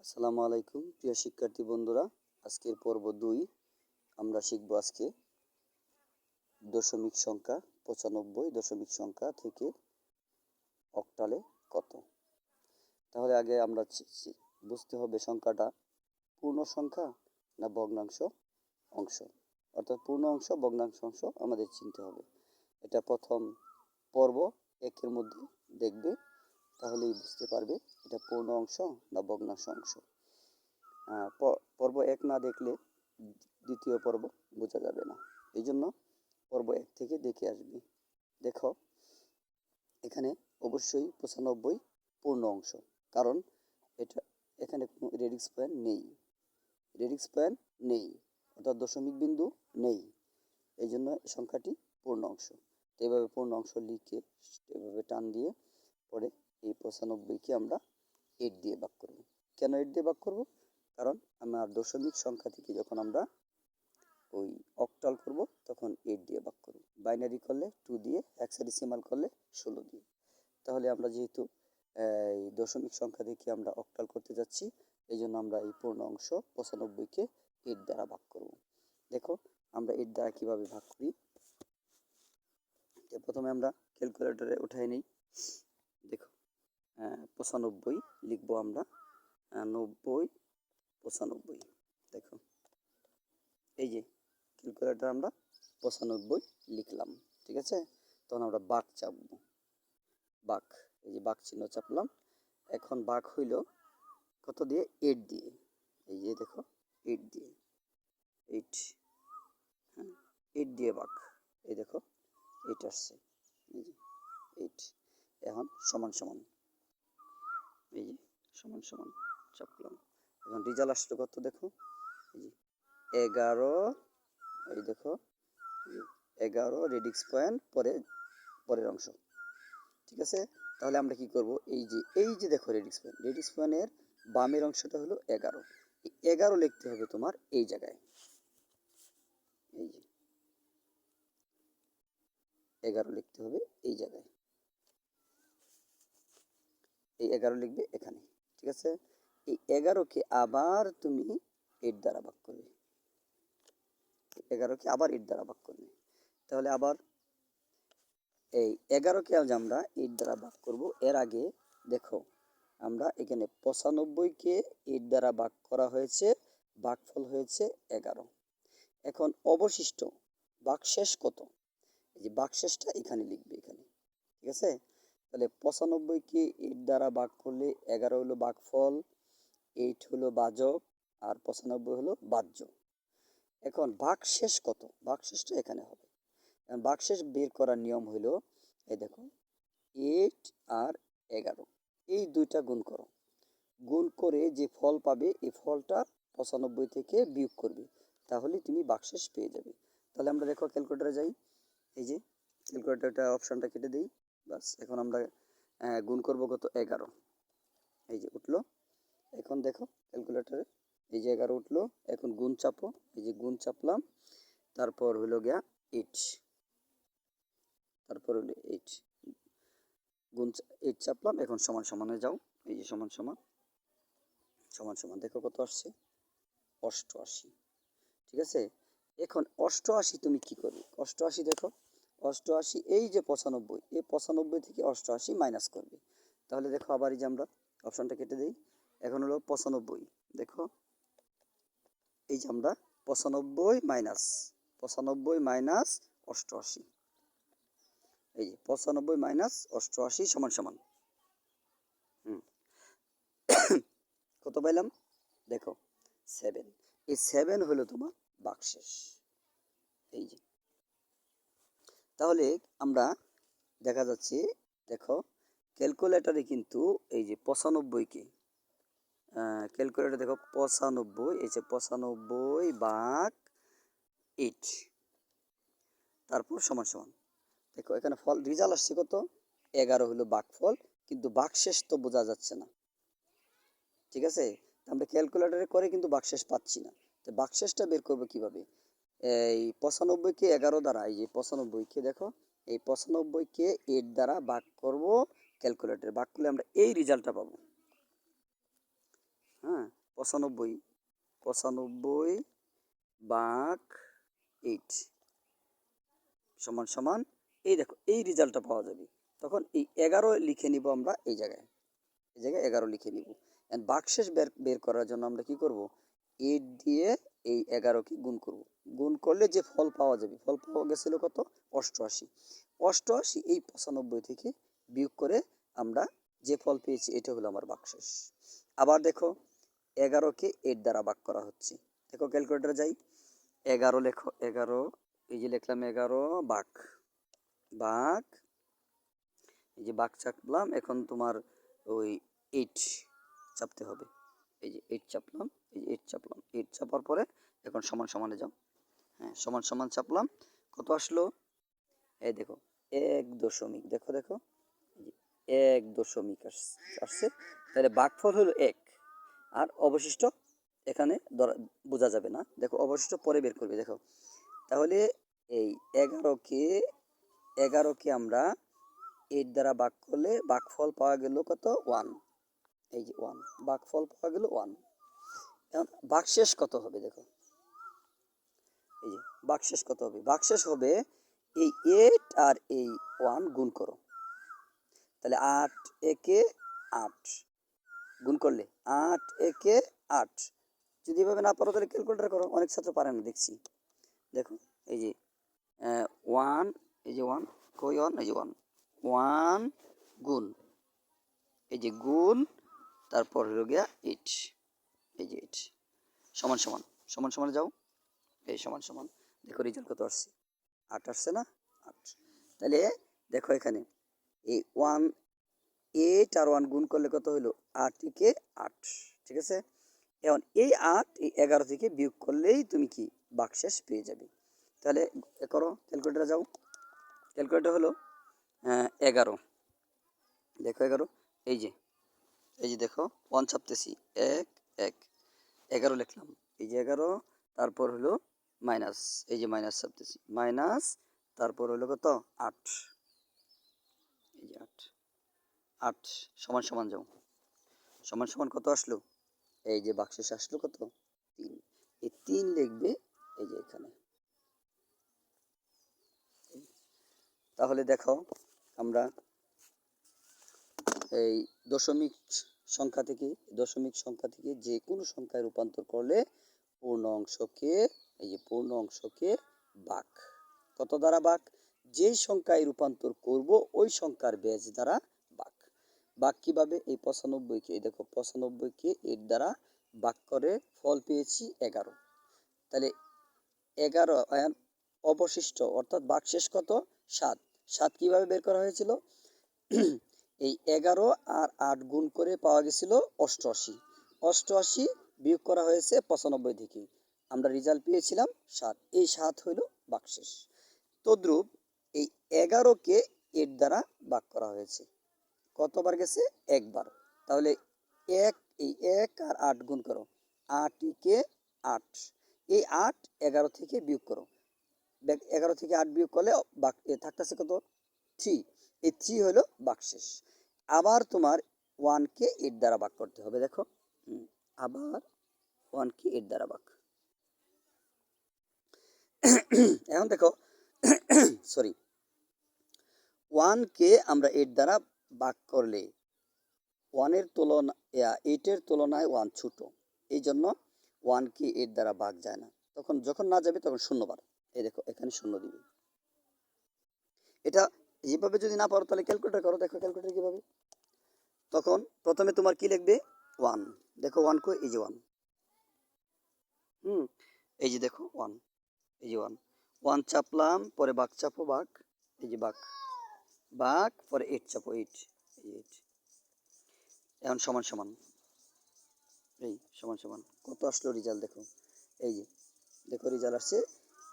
আসসালামু আলাইকুম, প্রিয় শিক্ষার্থী বন্ধুরা। আজকের পর্ব দুই। আমরা শিখব আজকে দশমিক সংখ্যা পঁচানব্বই, দশমিক সংখ্যা থেকে অক্টালে কত। তাহলে আগে আমরা বুঝতে হবে সংখ্যাটা পূর্ণ সংখ্যা না ভগ্নাংশ অংশ। অর্থাৎ পূর্ণ অংশ, ভগ্নাংশ অংশ আমাদের চিনতে হবে। এটা প্রথম পর্ব। একের মধ্যে দেখবে তাহলেই বুঝতে পারবে এটা পূর্ণ অংশ না ভগ্নাংশ অংশ। পর্ব এক না দেখলে দ্বিতীয় পর্ব বোঝা যাবে না। এই জন্য পর্ব এক থেকে দেখে আসবে। দেখো, এখানে অবশ্যই পঁচানব্বই পূর্ণ অংশ, কারণ এটা, এখানে কোনো রেডিক্স পয়েন্ট নেই। রেডিক্স পয়েন্ট নেই, অর্থাৎ দশমিক বিন্দু নেই। এই জন্য সংখ্যাটি পূর্ণ অংশ। তো এভাবে পূর্ণ অংশ লিখে, এভাবে টান দিয়ে পরে এই পঁচানব্বইকে আমরা এইট দিয়ে ভাগ করব। কেন এইট দিয়ে ভাগ করব? কারণ আমার দশমিক সংখ্যা থেকে যখন আমরা ওই অক্টাল করব, তখন এইট দিয়ে ভাগ করব। বাইনারি করলে টু দিয়ে হেক্সাডেসিমাল করলে ষোলো দিয়ে। তাহলে আমরা যেহেতু, এই দশমিক সংখ্যা থেকে আমরা অক্টাল করতে যাচ্ছি এই জন্য আমরা এই পূর্ণ অংশ পঁচানব্বইকে এইট দ্বারা ভাগ করব। দেখো, আমরা এইট দ্বারা কীভাবে ভাগ করি? প্রথমে আমরা ক্যালকুলেটরে উঠাই নিই। দেখো পঁচানব্বই লিখব আমরা। নব্বই, পঁচানব্বই। দেখো, এই যে ক্যালকুলেটর আমরা পঁচানব্বই লিখলাম, ঠিক আছে? তখন আমরা বাঘ চাপবো। বাঘ, এই যে বাঘ চিহ্ন চাপলাম। এখন বাঘ হইল কত দিয়ে? এইট দিয়ে। এই যে দেখো এইট দিয়ে। এইট হ্যাঁ এইট দিয়ে বাঘ। এই দেখো এইট আসছে। এইট এখন সমান সমান। এই যে সমান সমান চাপলাম এখন রেজাল্ট আসলো কত দেখো? এগারো, এই দেখো এগারো রেডিক্স পয়েন্ট পরে, পরের অংশ। ঠিক আছে? তাহলে আমরা কি করব? এই যে এই যে দেখো রেডিক্স পয়েন্ট রেডিক্স পয়েন্টের বামের অংশটা হলো এগারো। এগারো লিখতে হবে তোমার এই জায়গায়। এই যে, এগারো লিখতে হবে এই জায়গায়। এই এগারো লিখবে এখানে, ঠিক আছে? এই এগারোকে আবার তুমি এইট দ্বারা ভাগ করবে। এগারোকে আবার এইট দ্বারা ভাগ করবে। তাহলে আবার এই এগারোকে আজ আমরা এইট দ্বারা ভাগ করব। এর আগে দেখো, আমরা এখানে পঁচানব্বইকে এইট দ্বারা ভাগ করা হয়েছে, ভাগফল হয়েছে এগারো। এখন অবশিষ্ট বাকশেষ কত? এই যে বাকশেষটা এখানে লিখবে এখানে, ঠিক আছে? তাহলে পঁচানব্বইকে এইট দ্বারা ভাগ করলে এগারো হলো ভাগফল এইট হলো বাজক, আর পঁচানব্বই হলো বাহ্য। এখন ভাগশেষ কত? ভাগশেষটা এখানে হবে। এখন ভাগশেষ বের করার নিয়ম হলো, এই দেখো এইট আর এগারো। এই দুইটা গুণ করো। গুণ করে যে ফল পাবে, এই ফলটা পঁচানব্বই থেকে বিয়োগ করবে। তাহলে তুমি বাকশেষ পেয়ে যাবে। তাহলে আমরা দেখো ক্যালকুলেটারে যাই। এই যে ক্যালকুলেটারটা অপশানটা কেটে দিই। বাস এখন আমরা গুণ করব কত? এগারো। এই যে উঠল। এখন দেখো ক্যালকুলেটারে এই যে এগারো উঠল, এখন গুণ চাপো। এই যে গুণ চাপলাম, তারপর হলো গিয়া এইট তারপর হলো এইট গুণ এইট চাপলাম, এখন সমান সমানে যাও। এই যে সমান সমান সমান সমান, দেখো কত আসছে? অষ্টআশি। ঠিক আছে? এখন অষ্টআশি তুমি কি করবে? অষ্টআশি দেখো। অষ্টআশি, এই যে পঁচানব্বই, এই পঁচানব্বই থেকে অষ্টআশি মাইনাস করবে। তাহলে দেখো আবার এই যে আমরা অপশানটা কেটে দিই। এখন হলো পঁচানব্বই। দেখো, এই যে আমরা পঁচানব্বই মাইনাস পঁচানব্বই মাইনাস অষ্টআশি। এই যে পঁচানব্বই মাইনাস অষ্টআশি সমান সমান। হুম। কত পাইলাম? দেখো সেভেন এই সেভেন হলো তোমার বাকশেষ এই যে তাহলে আমরা দেখা যাচ্ছে, দেখো ক্যালকুলেটরে কিন্তু এই যে পঁচানব্বইকে ক্যালকুলেটর দেখো পঁচানব্বই, এই যে পঁচানব্বই বাঘ এইট, তারপর সমান সমান। দেখো, এখানে ফল রেজাল্ট আসছে কত? এগারো হলো বাঘফল কিন্তু বাকশেষ তো বোঝা যাচ্ছে না। ঠিক আছে? আমরা ক্যালকুলেটারে করে কিন্তু বাকশেষ পাচ্ছি না। তো বাকশেষটা বের করব কীভাবে? এই পঁচানব্বইকে এগারো দ্বারা, এই যে পঁচানব্বইকে দেখো, এই পঁচানব্বইকে এইট দ্বারা ভাগ করব ক্যালকুলেটরে ভাগ করলে আমরা এই রেজাল্টটা পাবো। হ্যাঁ পঁচানব্বই পঁচানব্বই বাঘ এইট সমান সমান, এই দেখো, এই রেজাল্টটা পাওয়া যাবে। তখন এই এগারো লিখে নিব আমরা এই জায়গায় এই জায়গায় এগারো লিখে নিব। বাকশেষ বের বের করার জন্য আমরা কি করব? এইট দিয়ে এই এগারোকে গুণ করব। গুণ করলে যে ফল পাওয়া যাবে, ফল পাওয়া গেছিল কত? অষ্টআশি। অষ্টআশি, এই পঁচানব্বই থেকে বিয়োগ করে আমরা যে ফল পেয়েছি, এটা হলো আমার বাকশেষ আবার দেখো, এগারোকে এইট দ্বারা ভাগ করা হচ্ছে। দেখো, ক্যালকুলেটার যাই। এগারো লেখো, এগারো, এই যে লিখলাম এগারো, বাঘ। বাঘ, এই যে বাঘ চাপলাম, এখন তোমার ওই এইট চাপতে হবে। এই যে এইট চাপলাম এই যে চাপলাম। এইট চাপার পরে এখন সমান সমানে যাও। হ্যাঁ সমান সমান চাপলাম। কত আসলো? এই দেখো, এক দশমিক। দেখো দেখো। এক দশমিক আস- আসছে। তাহলে বাঘফল হলো এক। আর অবশিষ্ট এখানে ধরা- বোঝা যাবে না। দেখো, অবশিষ্ট পরে বের করবে, দেখো। তাহলে এই এগারোকে এগারোকে আমরা এইট দ্বারা ভাগ করলে বাঘফল পাওয়া গেল কত? ওয়ান এই যে ওয়ান বাঘফল পাওয়া গেল ওয়ান বাকশেষ কত হবে দেখো? এই যে বাকশেষ কত হবে? বাকশেষ হবে এই এইট আর এই ওয়ান গুণ করো। তাহলে আট একে আট। গুণ করলে আট একে আট। যদি এভাবে না পারো তাহলে ক্যালকুলেটার করো, অনেক ছাত্র পারে না, দেখছি। দেখো, এই যে ওয়ান এই যে ওয়ান কই ওয়ান এই যে ওয়ান ওয়ান গুণ। এই যে গুণ, তারপর হলো গিয়া এইট এই যে এইট। সমান সমান সমান সমান যাও। এই সমান সমান। দেখো রেজাল্ট কত আসছে? আট আসছে না? আট। তাহলে দেখো এখানে, এই ওয়ান এইট আর ওয়ান গুণ করলে কত হলো আট থেকে আট, ঠিক আছে? এখন এই আট, এই এগারো থেকে বিয়োগ করলেই তুমি কি বাকশেষ পেয়ে যাবে। তাহলে এ করো ক্যালকুলেটার যাও। ক্যালকুলেটার হলো এগারো। দেখো এগারো, এই যে এই যে দেখো ওয়ান ছাপতেছি, এক এক। এগারো লিখলাম। এই যে এগারো, তারপর হলো মাইনাস এই যে মাইনাস ছাপতেছি। মাইনাস তারপর হলো কত? আট। এই যে আট। আট সমান সমান যাও। সমান সমান কত আসলো? এই যে বাক্সেস আসলো কত? তিন। এই তিন লিখবে এই যে এখানে। তাহলে দেখো, আমরা এই দশমিক সংখ্যা থেকে, দশমিক সংখ্যা থেকে যে কোনো সংখ্যায় রূপান্তর করলে পূর্ণ অংশকে, এই যে পূর্ণ অংশকে বাক। কত দ্বারা বাক? যেই সংখ্যায় রূপান্তর করব, ওই সংখ্যার ব্যাজ দ্বারা বাক। বাক কীভাবে? এই পঁচানব্বইকে দেখো পঁচানব্বইকে এর দ্বারা বাক করে ফল পেয়েছি এগারো। তাহলে এগারো অবশিষ্ট, অর্থাৎ বাকশেষ কত? সাত। সাত কীভাবে বের করা হয়েছিল? এই এগারো আর আট গুণ করে পাওয়া গেছিল অষ্টআশি। অষ্টআশি বিয়োগ করা হয়েছে পঁচানব্বই থেকে আমরা রেজাল্ট পেয়েছিলাম সাত। এই সাত হইল বাকশেষ। তদ্রুপ এই এগারোকে এর দ্বারা ভাগ করা হয়েছে। কতবার গেছে? একবার। তাহলে এক, এই এক আর আট গুণ করো। আটকে আট। এই আট এগারো থেকে বিয়োগ করো। এগারো থেকে আট বিয়োগ করলে বাক থাকতেছে কত? থ্রি। এই থ্রি হলো বাকশেষ। আবার তোমার ওয়ানকে এইট দ্বারা ভাগ করতে হবে, দেখো। আবার ওয়ানকে এইট দ্বারা ভাগ। এখন দেখো সরি ওয়ানকে আমরা এইট দ্বারা ভাগ করলে ওয়ানের তুলনা এইটের তুলনায় ওয়ান ছোট। এই জন্য ওয়ানকে এইট দ্বারা ভাগ যায় না। তখন যখন না যাবে, তখন শূন্যবার এই দেখো, এখানে শূন্য দিবে। এটা যেভাবে যদি না পারো, তাহলে ক্যালকুলেটার করো, দেখো ক্যালকুলেটার কীভাবে। তখন প্রথমে তোমার কি লিখবে? ওয়ান দেখো ওয়ান কো এই যে ওয়ান হুম, এই যে দেখো ওয়ান এই যে ওয়ান ওয়ান চাপলাম, পরে বাঘ চাপো বাঘ এই যে বাঘ বাঘ পরে এইট চাপো এইট এই এইট এখন সমান সমান। এই সমান সমান। কত আসলো রেজাল্ট দেখো? এই যে, দেখো রেজাল্ট আসছে,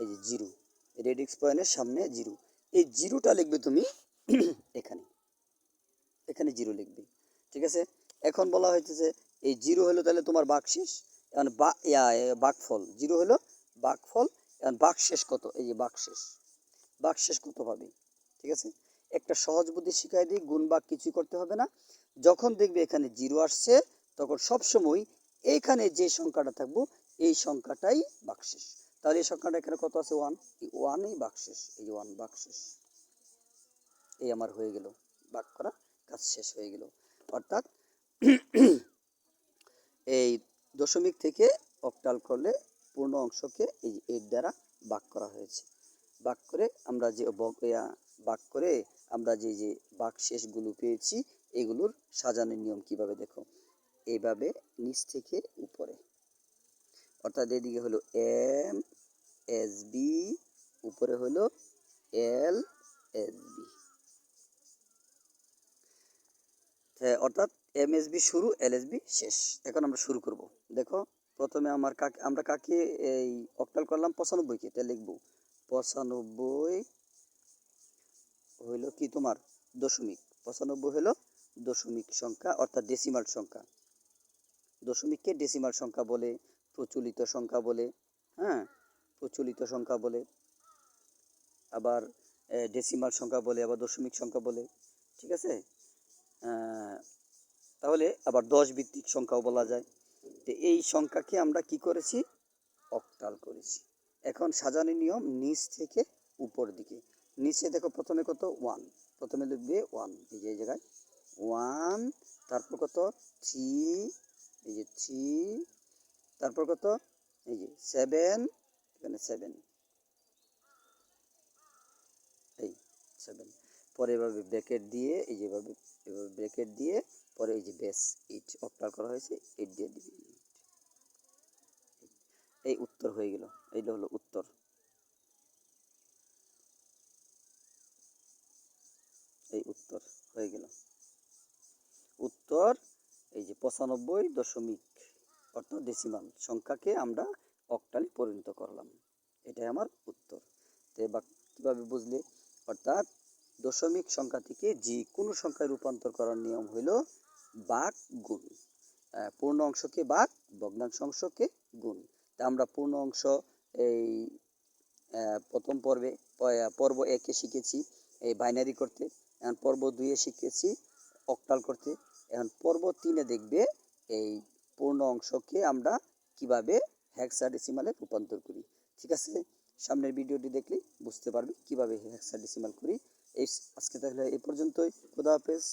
এই যে জিরো রেডিক্স পয়েন্টের সামনে জিরো এই জিরোটা লিখবে তুমি এখানে। এখানে জিরো লিখবে। ঠিক আছে? এখন বলা হইতেছে, এই জিরো হলো তাহলে তোমার বাঘ শেষ এখন বা বাঘফল জিরো হলো বাঘফল এখন বাঘ শেষ কত? এই যে বাঘ শেষ বাঘ শেষ কত পাবে? ঠিক আছে? একটা সহজ বুদ্ধি শিখাই দিই, গুণ বাঘ কিছুই করতে হবে না। যখন দেখবে এখানে জিরো আসছে, তখন সবসময় এইখানে যে সংখ্যাটা থাকব, এই সংখ্যাটাই বাকশেষ। তাহলে এই সংখ্যাটা এখানে কত আছে? ওয়ান এই ওয়ানই বাকশেষ এই ওয়ান বাকশেষ এই আমার হয়ে গেল। বাক করা, কাজ শেষ হয়ে গেল। অর্থাৎ এই দশমিক থেকে অক্টাল করলে পূর্ণ অংশকে এই এর দ্বারা বাক করা হয়েছে। বাক করে আমরা যে বাক করে আমরা যে যে বাক শেষগুলো পেয়েছি, এগুলোর সাজানোর নিয়ম কীভাবে দেখো? এইভাবে নিচ থেকে উপরে। অর্থাৎ এদিকে হলো এম, এস বি, উপরে হলো এল, এস বি। অর্থাৎ এম, এস বি শুরু, এল, এস বি শেষ। এখন আমরা শুরু করব। দেখো, প্রথমে আমার কাকে, আমরা কাকে এই অক্টাল করলাম? পঁচানব্বইকে তাহলে লিখব। পঁচানব্বই হইল কি তোমার? দশমিক। পঁচানব্বই হলো দশমিক সংখ্যা, অর্থাৎ ডেসিমাল সংখ্যা। দশমিককে ডেসিমাল সংখ্যা বলে? প্রচলিত সংখ্যা বলে হ্যাঁ? প্রচলিত সংখ্যা বলে, আবার ডেসিমাল সংখ্যা বলে, আবার দশমিক সংখ্যা বলে, ঠিক আছে? তাহলে আবার দশ ভিত্তিক সংখ্যাও বলা যায়। তো এই সংখ্যাকে আমরা কি করেছি? অক্টাল করেছি। এখন সাজানোর নিয়ম নিচ থেকে উপর দিকে। নিচে দেখো প্রথমে কত? ওয়ান। প্রথমে লিখবে ওয়ান। এই যে জায়গায়। ওয়ান, তারপর কত? থ্রি। এই যে থ্রি তারপর কত? এই যে সেভেন এখানে সেভেন এই সেভেন পরে এভাবে ব্র্যাকেট দিয়ে, এই যেভাবে এভাবে ব্র্যাকেট দিয়ে, পরে এই যে বেস এইট অক্টাল করা হয়েছে এইট দিয়ে দিবি। এই উত্তর হয়ে গেল। এইটা হলো উত্তর। এই উত্তর হয়ে গেল। উত্তর, এই যে পঁচানব্বই দশমিক অর্থাৎ ডেসিমাল সংখ্যাকে আমরা অক্টালে পরিণত করলাম। এটাই আমার উত্তর। তো এবার কীভাবে বুঝলে? অর্থাৎ দশমিক সংখ্যা থেকে যে কোনো সংখ্যায় রূপান্তর করার নিয়ম হইল বাক গুণ। পূর্ণ অংশকে বাক ভগ্নাংশ অংশকে গুণ। তা আমরা পূর্ণ অংশ এই প্রথম পর্বে পর্ব একে শিখেছি এই বাইনারি করতে। এখন পর্ব দুইয়ে শিখেছি অক্টাল করতে। এখন পর্ব তিনে দেখবে এই পূর্ণ অংশকে আমরা কীভাবে হেক্সাডেসিমালে রূপান্তর করি? ঠিক আছে? সামনের ভিডিওটি দেখলে বুঝতে পারবে কীভাবে হেক্সাডেসিমাল করি। এই আজকে তাহলে এই পর্যন্তই। খোদা হাফেজ।